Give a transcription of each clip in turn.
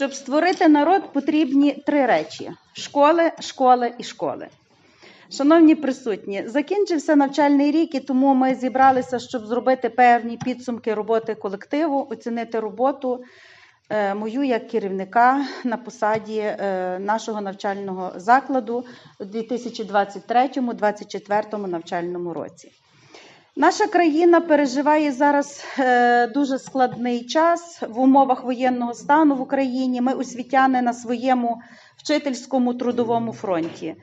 Щоб створити народ, потрібні три речі: школи, школи і школи. Шановні присутні, закінчився навчальний рік, і тому ми зібралися, щоб зробити певні підсумки роботи колективу, оцінити роботу е, мою як керівника на посаді е, нашого навчального закладу у 2023-2024 навчальному році. Наша країна переживає зараз е, дуже складний час в умовах воєнного стану в Україні. Ми освітяни на своєму вчительському трудовому фронті.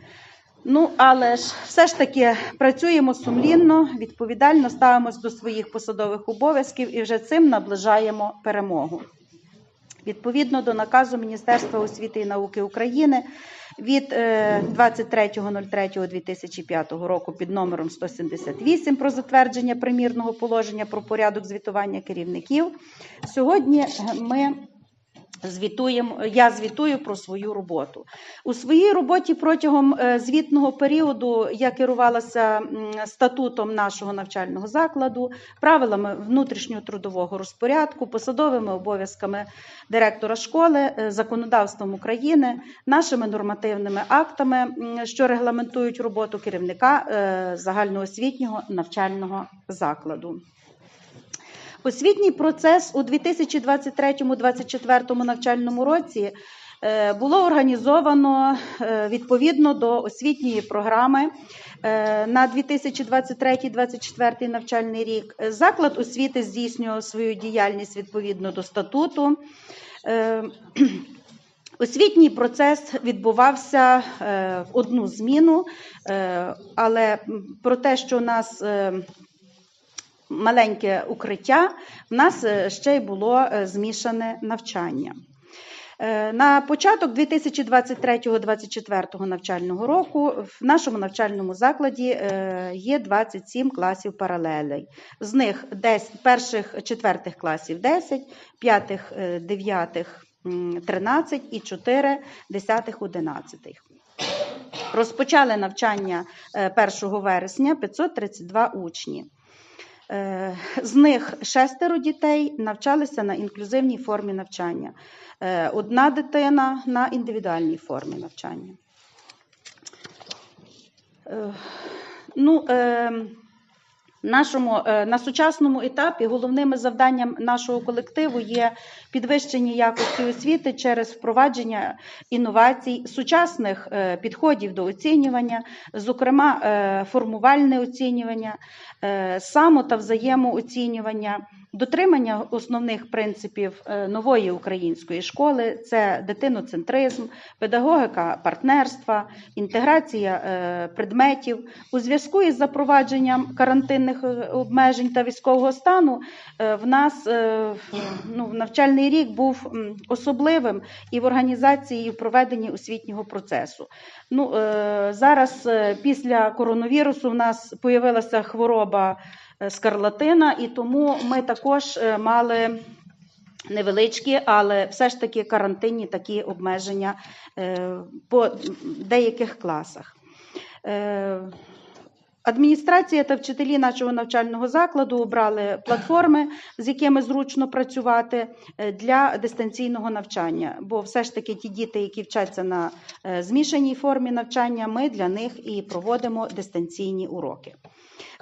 Ну, але ж все ж таки працюємо сумлінно, відповідально ставимося до своїх посадових обов'язків і вже цим наближаємо перемогу. Відповідно до наказу Міністерства освіти і науки України від е, 23.03.2005 року під номером 178 про затвердження примірного положення про порядок звітування керівників. Сьогодні ми звітуємо, я звітую про свою роботу. У своїй роботі протягом е, звітного періоду я керувалася статутом нашого навчального закладу, правилами внутрішнього трудового розпорядку, посадовими обов'язками директора школи, е, законодавством України, нашими нормативними актами, що регламентують роботу керівника е, загальноосвітнього навчального закладу. Освітній процес у 2023-2024 навчальному році е, було організовано е, відповідно до освітньої програми е, на 2023-2024 навчальний рік. Заклад освіти здійснював свою діяльність відповідно до статуту. Освітній процес відбувався в одну зміну, але про те, що у нас маленьке укриття, в нас е, ще й було е, змішане навчання. Е, На початок 2023-2024 навчального року в нашому навчальному закладі є 27 класів паралелей. З них десь перших четвертих класів 10, п'ятих, дев'ятих м, 13 і 4 десятих одинадцятих. Розпочали навчання е, 1 вересня 532 учні. Е, З них шестеро дітей навчалися на інклюзивній формі навчання. Е, Одна дитина на індивідуальній формі навчання. Е, Ну, е, нашому, е, на сучасному етапі головними завданням нашого колективу є підвищення якості освіти через впровадження інновацій, сучасних е, підходів до оцінювання, зокрема е, формувальне оцінювання, само та взаємооцінювання, дотримання основних принципів е, нової української школи це дитиноцентризм, педагогіка партнерства, інтеграція е, предметів. У зв'язку із запровадженням карантинних е, обмежень та військового стану в нас ну, навчальний рік був особливим і в організації і в проведенні освітнього процесу. Ну, зараз після коронавірусу в нас появилася хвороба скарлатина, і тому ми також е, мали невеличкі, але все ж таки карантинні такі обмеження е, по деяких класах. Адміністрація та вчителі нашого навчального закладу обрали платформи, з якими зручно працювати е, для дистанційного навчання. Бо все ж таки ті діти, які вчаться на е, змішаній формі навчання, ми для них і проводимо дистанційні уроки.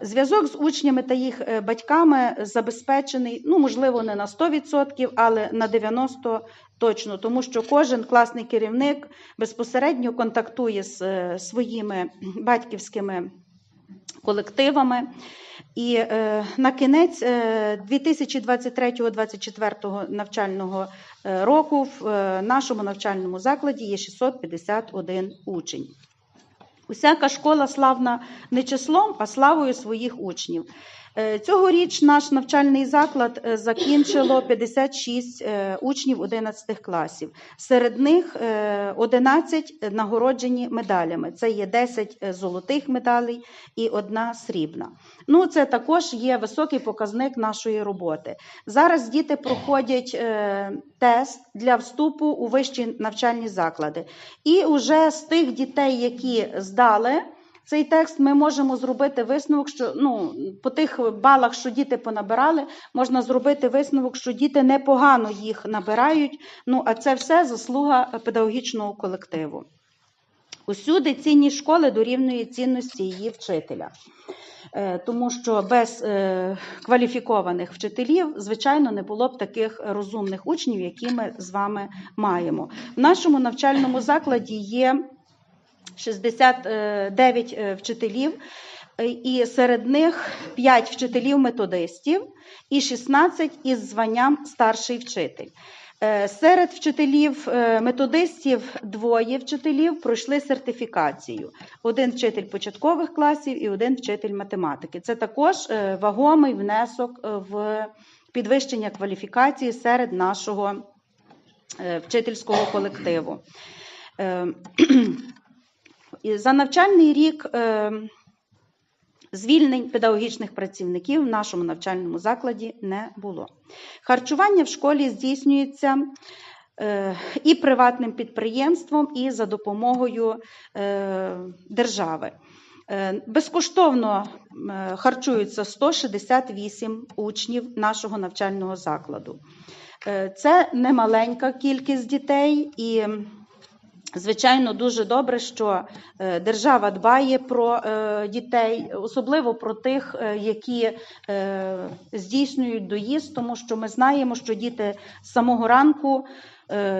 Зв'язок з учнями та їх е, батьками забезпечений, ну можливо, не на 100%, але на 90% точно, тому що кожен класний керівник безпосередньо контактує з своїми батьківськими колективами. І е, на кінець е, 2023-2024 навчального е, року в е, нашому навчальному закладі є 651 учень. Усяка школа славна не числом, а славою своїх учнів. Е, Цьогоріч наш навчальний заклад е, закінчило 56 е, учнів 11 класів. Серед них е, 11 нагороджені медалями. Це є 10 золотих медалей і одна срібна. Ну, це також є високий показник нашої роботи. Зараз діти проходять тест для вступу у вищі навчальні заклади. І вже з тих дітей, які здали цей текст, ми можемо зробити висновок, що ну, по тих балах, що діти понабирали, можна зробити висновок, що діти непогано їх набирають. Ну, а це все заслуга педагогічного колективу. Усюди цінність школи дорівнює цінності її вчителя. Е, Тому що без е, кваліфікованих вчителів, звичайно, не було б таких розумних учнів, які ми з вами маємо. В нашому навчальному закладі є 69 е, вчителів, е, і серед них 5 вчителів-методистів і 16 із званням старший вчитель. Е, Серед вчителів е, методистів двоє вчителів пройшли сертифікацію: один вчитель початкових класів і один вчитель математики. Це також е, вагомий внесок е, в підвищення кваліфікації серед нашого е, вчительського колективу. За навчальний рік е, звільнень педагогічних працівників в нашому навчальному закладі не було. Харчування в школі здійснюється е, і приватним підприємством, і за допомогою е, держави. Безкоштовно харчуються 168 учнів нашого навчального закладу. Це немаленька кількість дітей і. Звичайно, дуже добре, що е, держава дбає про е, дітей, особливо про тих, е, які здійснюють доїзд, тому що ми знаємо, що діти з самого ранку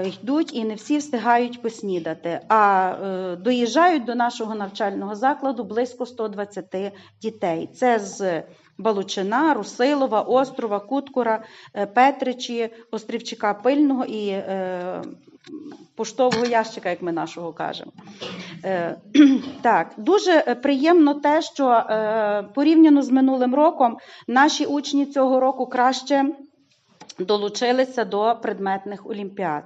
йдуть і не всі встигають поснідати. А доїжджають до нашого навчального закладу близько 120 дітей. Це з Балучина, Русилова, Острова, Куткура, Петричі, Острівчика Пильного і поштового ящика, як ми нашого кажемо. Е, Так, дуже е, приємно те, що е, порівняно з минулим роком наші учні цього року краще долучилися до предметних олімпіад.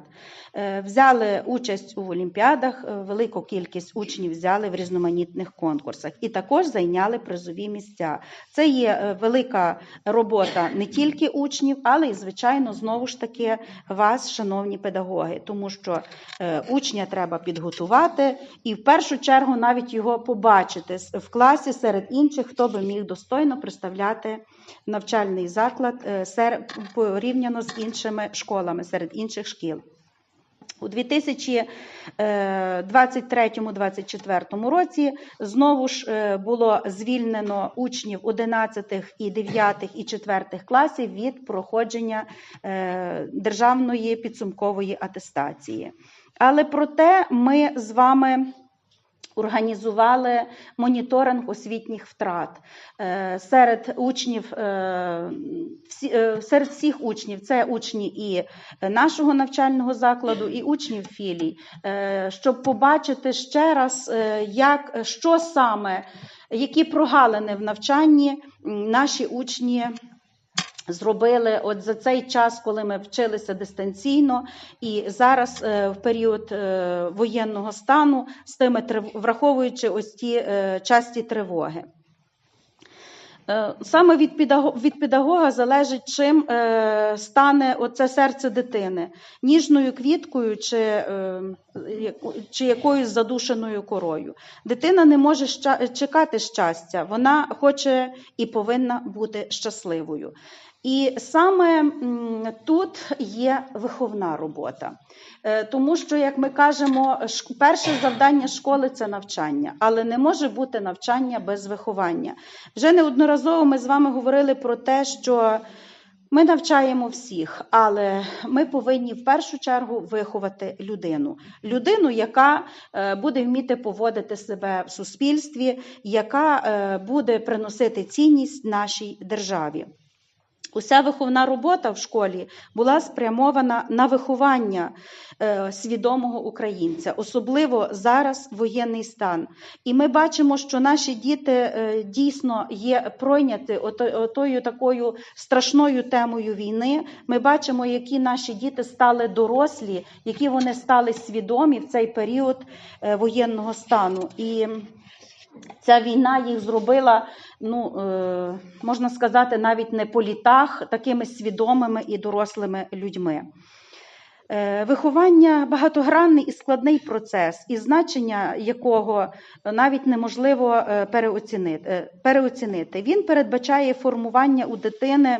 Е, Взяли участь у олімпіадах, е, велику кількість учнів взяли в різноманітних конкурсах і також зайняли призові місця. Це є е, велика робота не тільки учнів, але й, звичайно, знову ж таки вас, шановні педагоги, тому що учня треба підготувати і в першу чергу навіть його побачити в класі серед інших, хто би міг достойно представляти навчальний заклад е, сер- порівняно з іншими школами, серед інших шкіл. У 2023-2024 році знову ж е, було звільнено учнів 11 і 9 і 4 класів від проходження е, державної підсумкової атестації. Але проте ми з вами організували моніторинг освітніх втрат. Е, серед учнів, е, е, серед всіх учнів, це учні і нашого навчального закладу, і учнів філій, щоб побачити ще раз, як, що саме, які прогалини в навчанні наші учні зробили от за цей час, коли ми вчилися дистанційно, і зараз е, в період е, воєнного стану, з тими враховуючи ось ті е, часті тривоги. Саме від педагога, залежить, чим стане оце серце дитини ніжною квіткою чи, чи якоюсь задушеною корою. Дитина не може чекати щастя, вона хоче і повинна бути щасливою. І саме тут є виховна робота. Е, Тому що, як ми кажемо, перше завдання школи це навчання, але не може бути навчання без виховання. Вже неодноразово ми з вами говорили про те, що ми навчаємо всіх, але ми повинні в першу чергу виховати людину. Людину, яка е, буде вміти поводити себе в суспільстві, яка е, буде приносити цінність нашій державі. Уся виховна робота в школі була спрямована на виховання е, свідомого українця, особливо зараз воєнний стан. І ми бачимо, що наші діти е, дійсно є пройняті отою такою страшною темою війни. Ми бачимо, які наші діти стали дорослі, які вони стали свідомі в цей період е, воєнного стану. І Ця війна їх зробила, ну е, можна сказати, навіть не по літах такими свідомими і дорослими людьми. Е, Виховання багатогранний і складний процес, і значення якого навіть неможливо е, переоцінити. переоцінити. Він передбачає формування у дитини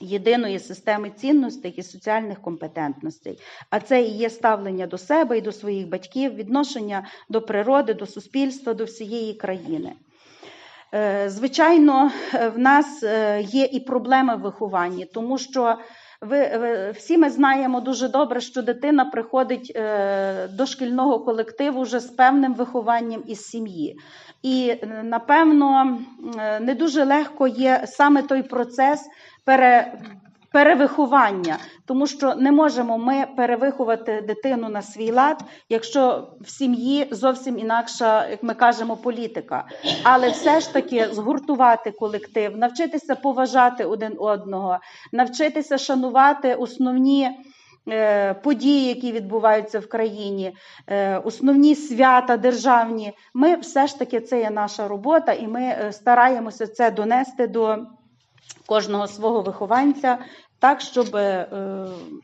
єдиної системи цінностей і соціальних компетентностей. А це і є ставлення до себе і до своїх батьків, відношення до природи, до суспільства, до всієї країни. Е, Звичайно, е, в нас е, є і проблеми в вихованні, тому що ви, ви всі ми знаємо дуже добре, що дитина приходить е, до шкільного колективу вже з певним вихованням із сім'ї. І е, напевно е, не дуже легко є саме той процес пере, перевиховання, тому що не можемо ми перевиховати дитину на свій лад, якщо в сім'ї зовсім інакша, як ми кажемо, політика. Але все ж таки згуртувати колектив, навчитися поважати один одного, навчитися шанувати основні. е, Події, які відбуваються в країні, е, основні свята державні, ми все ж таки це є наша робота, і ми е, стараємося це донести до кожного свого вихованця, так, щоб е,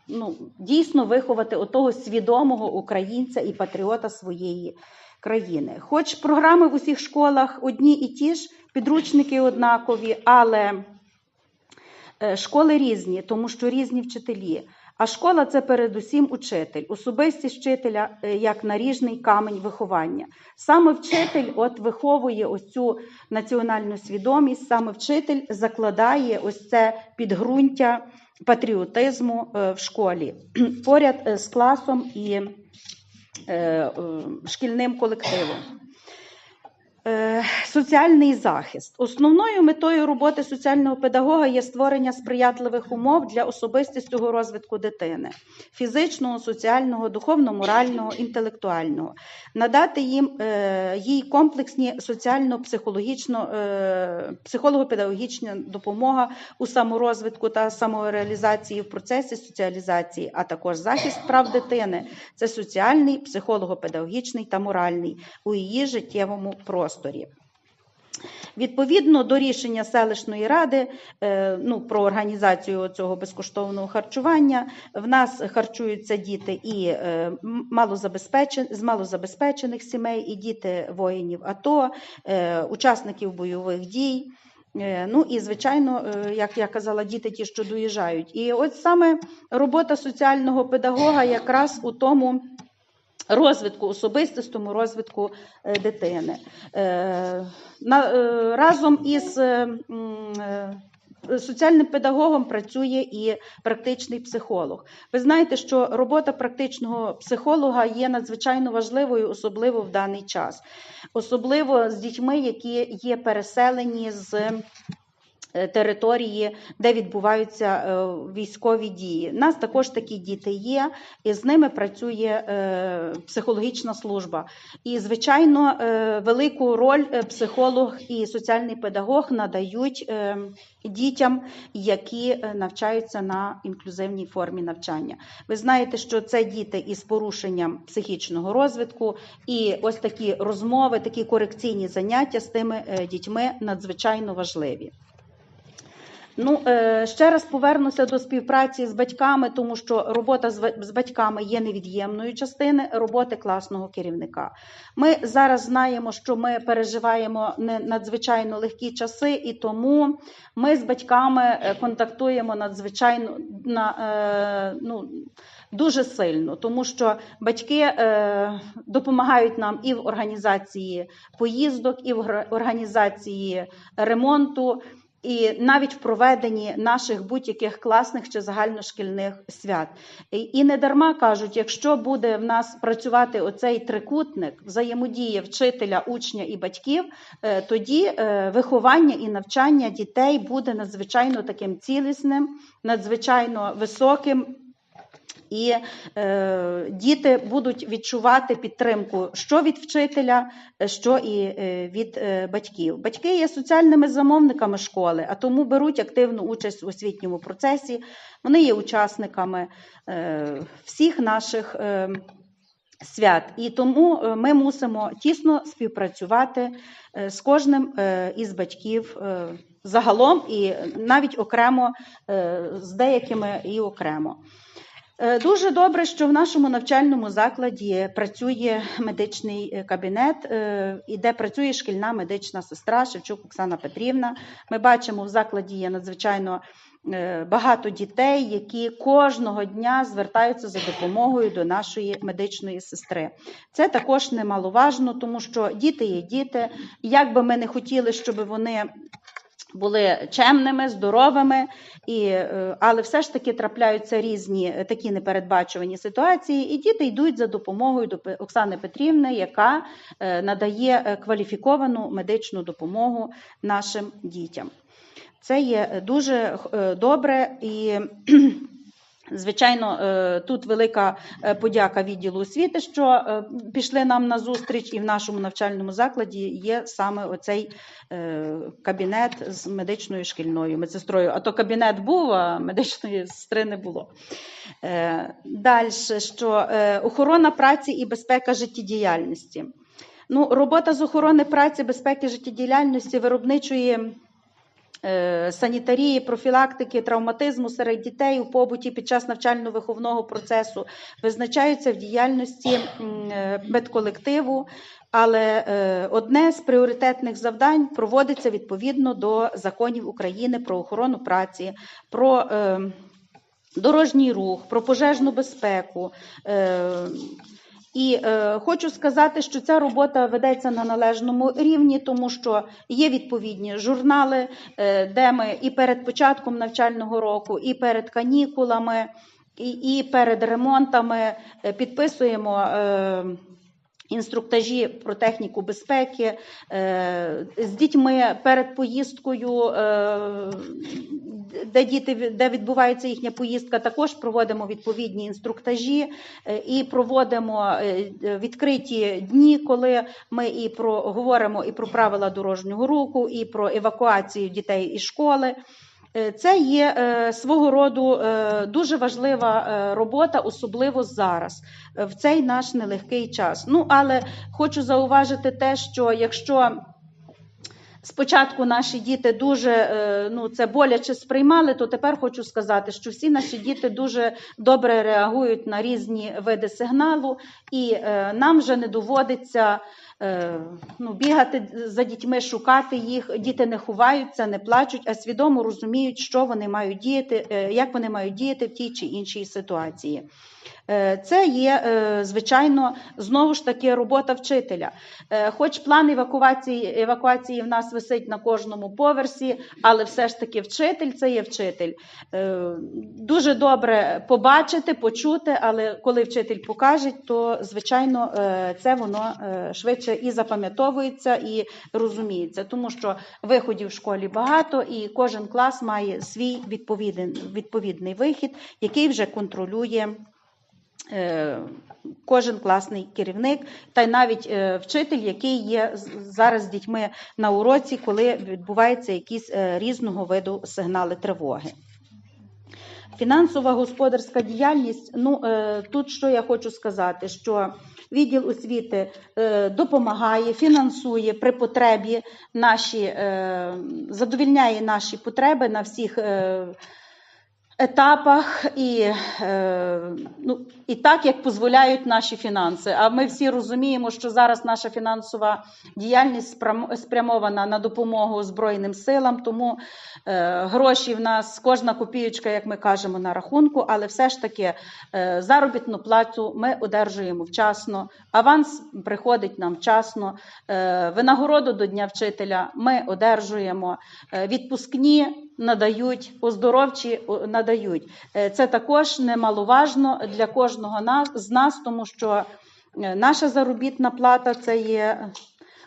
ну, дійсно виховати отого свідомого українця і патріота своєї країни. Хоч програми в усіх школах одні і ті ж, підручники однакові, але е, школи різні, тому що різні вчителі. А школа це передусім учитель, особистість вчителя е, як наріжний камень виховання. Саме вчитель от виховує ось цю національну свідомість, саме вчитель закладає ось це підґрунтя патріотизму е, в школі поряд е, з класом і шкільним колективом. Е, Соціальний захист. Основною метою роботи соціального педагога є створення сприятливих умов для особистісного розвитку дитини фізичного, соціального, духовно-морального, інтелектуального, надати їм е, їй комплексні соціально-психологічно, е, психолого-педагогічна допомога у саморозвитку та самореалізації в процесі соціалізації, а також захист прав дитини. Це соціальний, психолого-педагогічний та моральний у її життєвому просторі. Відповідно до рішення селищної ради е, ну, про організацію цього безкоштовного харчування, в нас харчуються діти і е, малозабезпечен... з малозабезпечених сімей, і діти воїнів АТО, е, учасників бойових дій. Ну і звичайно, як я казала, діти ті, що доїжджають. І от саме робота соціального педагога якраз у тому розвитку, особистостому розвитку е, дитини. Е, е, Разом із соціальним педагогом працює і практичний психолог. Ви знаєте, що робота практичного психолога є надзвичайно важливою, особливо в даний час, особливо з дітьми, які є переселені з території, де відбуваються е, військові дії. У нас також такі діти є, і з ними працює е, психологічна служба. І, звичайно, е, велику роль е, психолог і соціальний педагог надають е, дітям, які е, навчаються на інклюзивній формі навчання. Ви знаєте, що це діти із порушенням психічного розвитку, і ось такі розмови, такі корекційні заняття з тими е, дітьми надзвичайно важливі. Ну, е, ще раз повернуся до співпраці з батьками, тому що робота з батьками є невід'ємною частиною роботи класного керівника. Ми зараз знаємо, що ми переживаємо не надзвичайно легкі часи, і тому ми з батьками е, контактуємо надзвичайно на, е, ну, дуже сильно, тому що батьки е, допомагають нам і в організації поїздок, і в організації ремонту. І навіть в проведенні наших будь-яких класних чи загальношкільних свят. І- не дарма кажуть, якщо буде в нас працювати оцей трикутник взаємодія вчителя, учня і батьків, е, тоді е, виховання і навчання дітей буде надзвичайно таким цілісним, надзвичайно високим. І е, діти будуть відчувати підтримку що від вчителя, що і е, від е, батьків. Батьки є соціальними замовниками школи, а тому беруть активну участь у освітньому процесі. Вони є учасниками е, всіх наших е, свят. І тому е, ми мусимо тісно співпрацювати е, з кожним е, із батьків е, загалом і навіть окремо е, з деякими і окремо. Е, Дуже добре, що в нашому навчальному закладі працює медичний е, кабінет, е, і де працює шкільна медична сестра Шевчук Оксана Петрівна. Ми бачимо, в закладі є надзвичайно багато дітей, які кожного дня звертаються за допомогою до нашої медичної сестри. Це також немаловажно, тому що діти є діти. Як би ми не хотіли, щоб вони були чемними, здоровими, і, е, але все ж таки трапляються різні е, такі непередбачувані ситуації, і діти йдуть за допомогою до Оксани Петрівни, яка е, надає кваліфіковану медичну допомогу нашим дітям. Це є дуже добре і. Звичайно, е, тут велика е, подяка відділу освіти, що е, пішли нам на зустріч, і в нашому навчальному закладі є саме оцей кабінет з медичною шкільною медсестрою. А то кабінет був, а медичної сестри не було. Далі, що охорона праці і безпека життєдіяльності. Ну, робота з охорони праці, безпеки життєдіяльності, виробничої санітарії, профілактики, травматизму серед дітей у побуті під час навчально-виховного процесу визначаються в діяльності е, медколективу. Але е, одне з пріоритетних завдань проводиться відповідно до законів України про охорону праці, про е, дорожній рух, про пожежну безпеку. І е, хочу сказати, що ця робота ведеться на належному рівні, тому що є відповідні журнали, е, де ми і перед початком навчального року, і перед канікулами, і, і перед ремонтами е, підписуємо. Е, Інструктажі про техніку безпеки е, з дітьми перед поїздкою, е, де діти де відбувається їхня поїздка, також проводимо відповідні інструктажі е, і проводимо відкриті дні, коли ми і про говоримо і про правила дорожнього руху, і про евакуацію дітей із школи. Е, Це є е, свого роду е, дуже важлива робота, особливо зараз, в цей наш нелегкий час. Ну, але хочу зауважити те, що якщо спочатку наші діти дуже е, ну, це боляче сприймали, то тепер хочу сказати, що всі наші діти дуже добре реагують на різні види сигналу, і е, нам вже не доводиться. е, Ну, бігати за дітьми, шукати їх. Діти не ховаються, не плачуть, а свідомо розуміють, що вони мають діяти, як вони мають діяти в тій чи іншій ситуації. Е, Це є, е, звичайно, знову ж таки робота вчителя. Е, Хоч план евакуації, евакуації в нас висить на кожному поверсі, але все ж таки вчитель це є вчитель. Дуже добре побачити, почути, але коли вчитель покаже, то звичайно це воно швидше і запам'ятовується, і розуміється, тому що виходів в школі багато, і кожен клас має свій відповідний, відповідний вихід, який вже контролює. Е, Кожен класний керівник, та й навіть е, вчитель, який є зараз з дітьми на уроці, коли відбуваються якісь е, різного виду сигнали тривоги. Фінансова господарська діяльність. Ну тут що я хочу сказати, що відділ освіти допомагає, фінансує при потребі наші, задовільняє наші потреби на всіх. Етапах і, е, ну, і так, як дозволяють наші фінанси. А ми всі розуміємо, що зараз наша фінансова діяльність спрямована на допомогу Збройним силам, тому е, гроші в нас кожна копієчка, як ми кажемо, на рахунку, але все ж таки е, заробітну плату ми одержуємо вчасно, аванс приходить нам вчасно, винагороду до Дня вчителя ми одержуємо, відпускні надають, оздоровчі надають. Е, Це також немаловажно для кожного з нас, тому що е, наша заробітна плата це є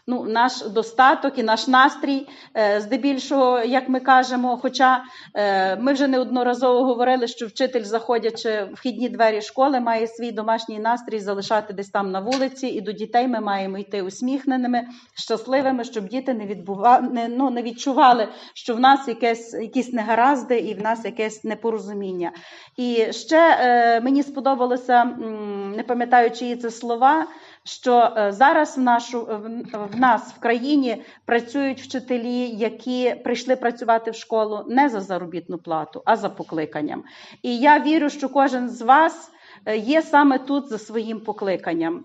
ну, наш достаток і наш настрій, е, здебільшого, як ми кажемо. Хоча е, ми вже неодноразово говорили, що вчитель, заходячи в вхідні двері школи, має свій домашній настрій залишати десь там на вулиці, і до дітей ми маємо йти усміхненими, щасливими, щоб діти не відбува... не, ну, не відчували, що в нас якесь, якісь негаразди і в нас якесь непорозуміння. І ще е, мені сподобалося, не пам'ятаю, чиї це слова. Що е, зараз в, нашу, в, в нас в країні працюють вчителі, які прийшли працювати в школу не за заробітну плату, а за покликанням. І я вірю, що кожен з вас е, є саме тут за своїм покликанням.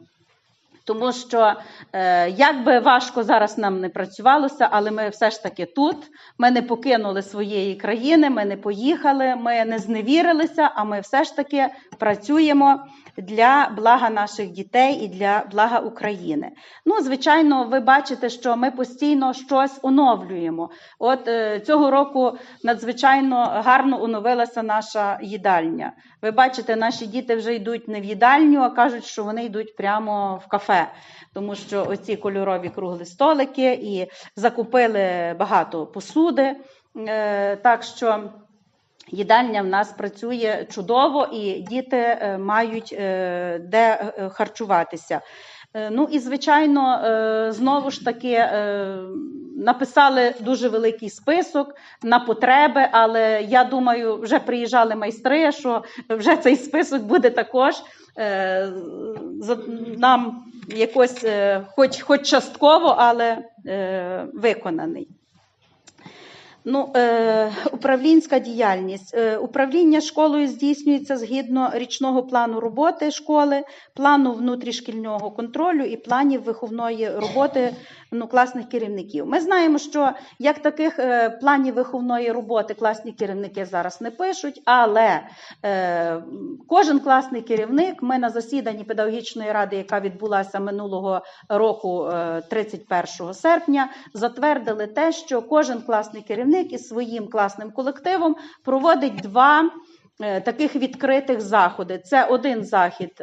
Тому що е, як би важко зараз нам не працювалося, але ми все ж таки тут. Ми не покинули своєї країни, ми не поїхали, ми не зневірилися, а ми все ж таки працюємо для блага наших дітей і для блага України. Ну, звичайно, ви бачите, що ми постійно щось оновлюємо. От е, цього року надзвичайно гарно оновилася наша їдальня. Ви бачите, наші діти вже йдуть не в їдальню, а кажуть, що вони йдуть прямо в кафе, тому що оці кольорові круглі столики і закупили багато посуди. Е, Так що їдальня в нас працює чудово, і діти е, мають е, де е, харчуватися. Ну і звичайно, знову ж таки написали дуже великий список на потреби, але я думаю, вже приїжджали майстри, що вже цей список буде також нам якось, хоч, хоч частково, але виконаний. Ну, е, управлінська діяльність. Е, управління школою здійснюється згідно річного плану роботи школи, плану внутрішкільного контролю і планів виховної роботи ну, класних керівників. Ми знаємо, що як таких е, планів виховної роботи класні керівники зараз не пишуть, але е, кожен класний керівник, ми на засіданні педагогічної ради, яка відбулася минулого року, е, 31 серпня, затвердили те, що кожен класний керівник із своїм класним колективом проводить два е, таких відкритих заходи. Це один захід.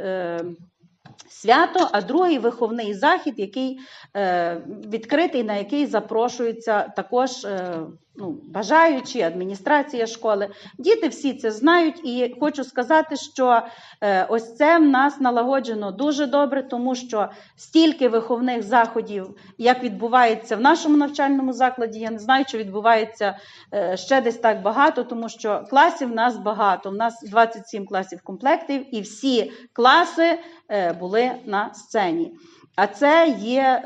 Свято, а другий виховний захід, який е, відкритий, на який запрошуються також е, ну, бажаючі, адміністрація школи. Діти всі це знають, і хочу сказати, що е, ось це в нас налагоджено дуже добре, тому що стільки виховних заходів, як відбувається в нашому навчальному закладі, я не знаю, чи відбувається е, ще десь так багато, тому що класів в нас багато. У нас 27 класів комплектів, і всі класи е, були на сцені. А це є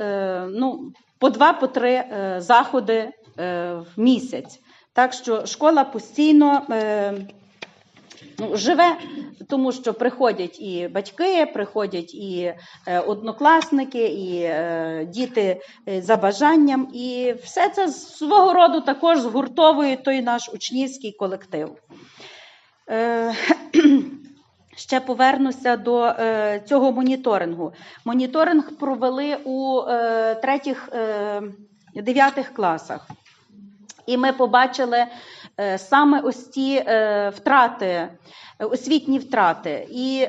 ну, по два, по три заходи в місяць. Так що школа постійно е, ну, живе, тому що приходять і батьки, приходять і е, однокласники, і е, діти е, за бажанням. І все це свого роду також згуртовує той наш учнівський колектив. Е, Ще повернуся до е, цього моніторингу. Моніторинг провели у е, третіх, е, дев'ятих класах. І ми побачили е, саме ось ті е, втрати, е, освітні втрати. І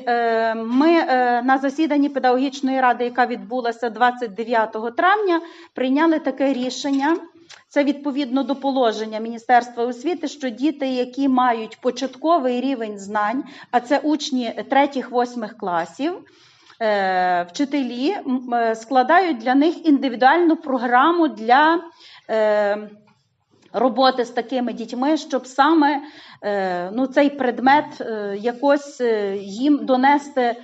ми на засіданні педагогічної ради, яка відбулася 29 травня, прийняли таке рішення. Це відповідно до положення Міністерства освіти, що діти, які мають початковий рівень знань, а це учні 3-8 класів, вчителі складають для них індивідуальну програму для роботи з такими дітьми, щоб саме е, ну, цей предмет е, якось е, їм донести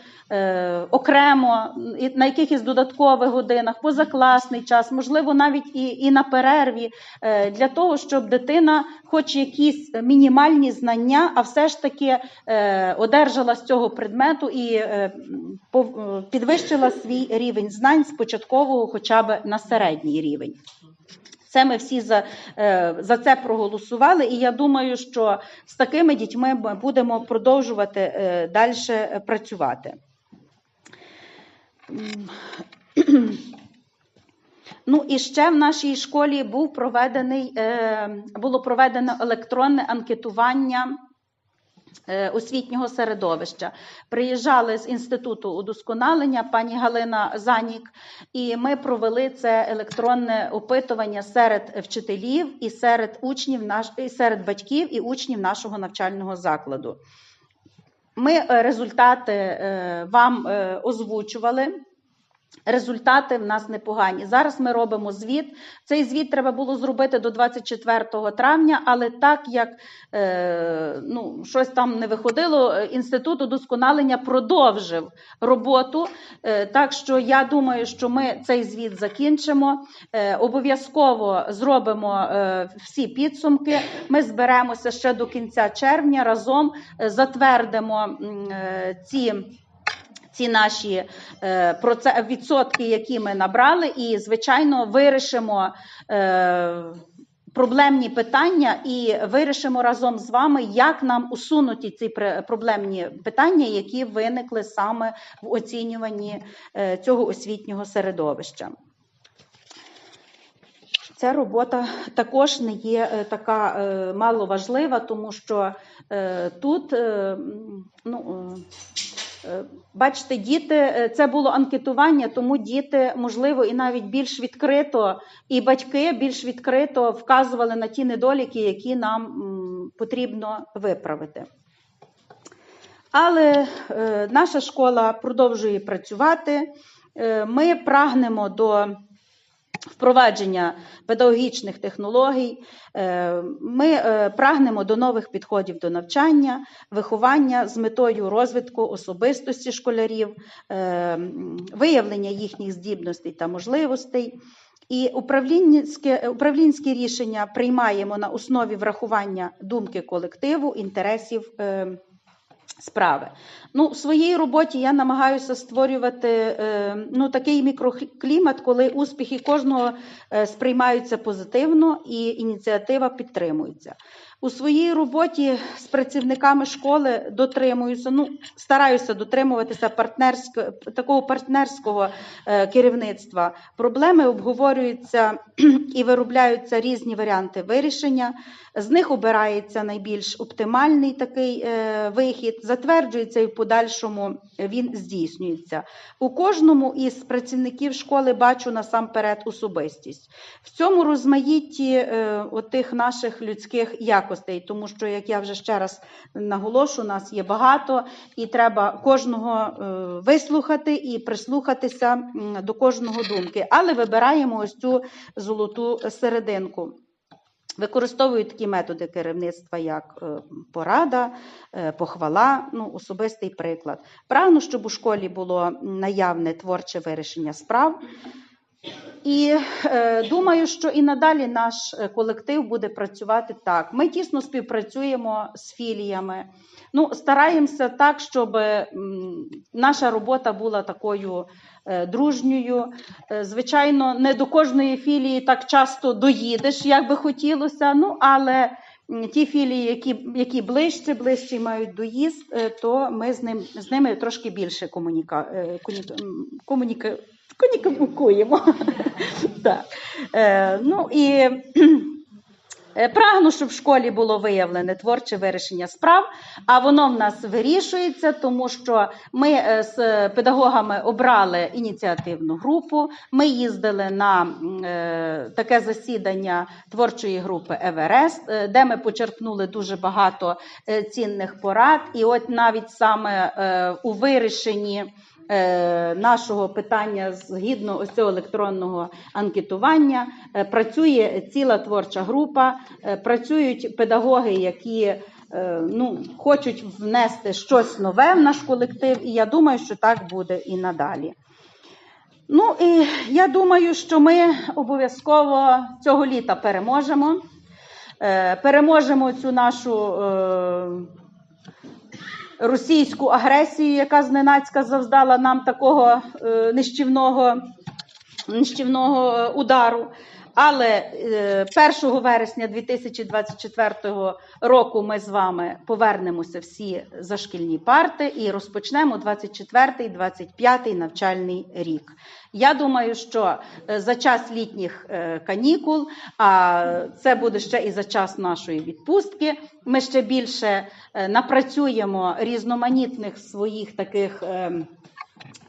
окремо, на якихось додаткових годинах, позакласний час, можливо, навіть і, і на перерві, для того, щоб дитина, хоч якісь мінімальні знання, а все ж таки одержала з цього предмету і підвищила свій рівень знань з початкового, хоча б на середній рівень. Це ми всі за, е, за це проголосували, і я думаю, що з такими дітьми ми будемо продовжувати е, далі працювати. Ну і ще в нашій школі був проведений, е, було проведено електронне анкетування освітнього середовища. Приїжджали з інституту удосконалення пані Галина Занік, і ми провели це електронне опитування серед вчителів і серед учнів наш, і серед батьків і учнів нашого навчального закладу. Ми е, результати е, вам е, озвучували. Результати в нас непогані. Зараз ми робимо звіт. Цей звіт треба було зробити до 24 травня, але так як е, ну, щось там не виходило, інститут удосконалення продовжив роботу. Е, так що я думаю, що ми цей звіт закінчимо. Е, обов'язково зробимо е, всі підсумки. Ми зберемося ще до кінця червня разом е, затвердимо е, ці ці наші е, відсотки, які ми набрали, і звичайно вирішимо. Е, Проблемні питання і вирішимо разом з вами, як нам усунути ці проблемні питання, які виникли саме в оцінюванні е, цього освітнього середовища. Ця робота також не є така маловажлива, тому що тут ну, бачите, діти е, це було анкетування, тому діти, можливо, і навіть більш відкрито, і батьки більш відкрито вказували на ті недоліки, які нам потрібно виправити. Але е, наша школа продовжує працювати. Е, ми прагнемо до впровадження педагогічних технологій. Е, Ми е, прагнемо до нових підходів до навчання, виховання з метою розвитку особистості школярів, е, виявлення їхніх здібностей та можливостей. І управлінське, управлінські рішення приймаємо на основі врахування думки колективу, інтересів справи. Ну, в своїй роботі я намагаюся створювати е, ну, такий мікроклімат, коли успіхи кожного е, сприймаються позитивно і ініціатива підтримується. У своїй роботі з працівниками школи дотримуюся, ну, стараюся дотримуватися партнерсько, такого партнерського е, керівництва. Проблеми обговорюються і виробляються різні варіанти вирішення. З них обирається найбільш оптимальний такий е, вихід, затверджується і в подальшому він здійснюється. У кожному із працівників школи бачу насамперед особистість. В цьому розмаїтті е, отих наших людських якостей, тому що, як я вже ще раз наголошу, нас є багато, і треба кожного е, вислухати і прислухатися до кожного думки. Але вибираємо ось цю золоту серединку. Використовують такі методи керівництва, як е, порада, е, похвала, ну, особистий приклад. Прагну, щоб у школі було наявне творче вирішення справ. І е, думаю, що і надалі наш е, колектив буде працювати так. Ми тісно співпрацюємо з філіями. Ну, стараємося так, щоб наша робота була такою е, дружньою. Е, Звичайно, не до кожної філії так часто доїдеш, як би хотілося. Ну, але ті філії, які, які ближче, ближче мають доїзд, е, то ми з, ним, з ними трошки більше комуніка, е, комуніка, комунікуємо. Так. Е, Ну і Прагну, щоб в школі було виявлене творче вирішення справ, а воно в нас вирішується, тому що ми е, з педагогами обрали ініціативну групу. Ми їздили на е, таке засідання творчої групи Еверест, е, де ми почерпнули дуже багато е, цінних порад. І от навіть саме е, у вирішенні е, нашого питання згідно ось цього електронного анкетування е, працює ціла творча група, е, працюють педагоги, які е, ну, хочуть внести щось нове в наш колектив, і я думаю, що так буде і надалі. Ну і я думаю, що ми обов'язково цього літа переможемо. Е, Переможемо цю нашу е, російську агресію, яка зненацька завдала нам такого е, нищівного, нищівного удару. Але е, 1 вересня 2024 року ми з вами повернемося всі за шкільні парти і розпочнемо 24-25 навчальний рік. Я думаю, що е, за час літніх е, канікул, а це буде ще і за час нашої відпустки. Ми ще більше е, напрацюємо різноманітних своїх таких.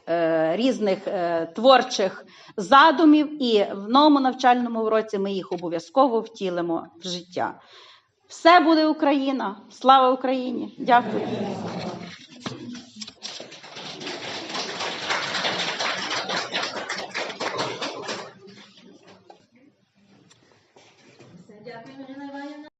Е, різних е, творчих задумів, і в новому навчальному році ми їх обов'язково втілимо в життя. Все буде Україна! Слава Україні! Дякую.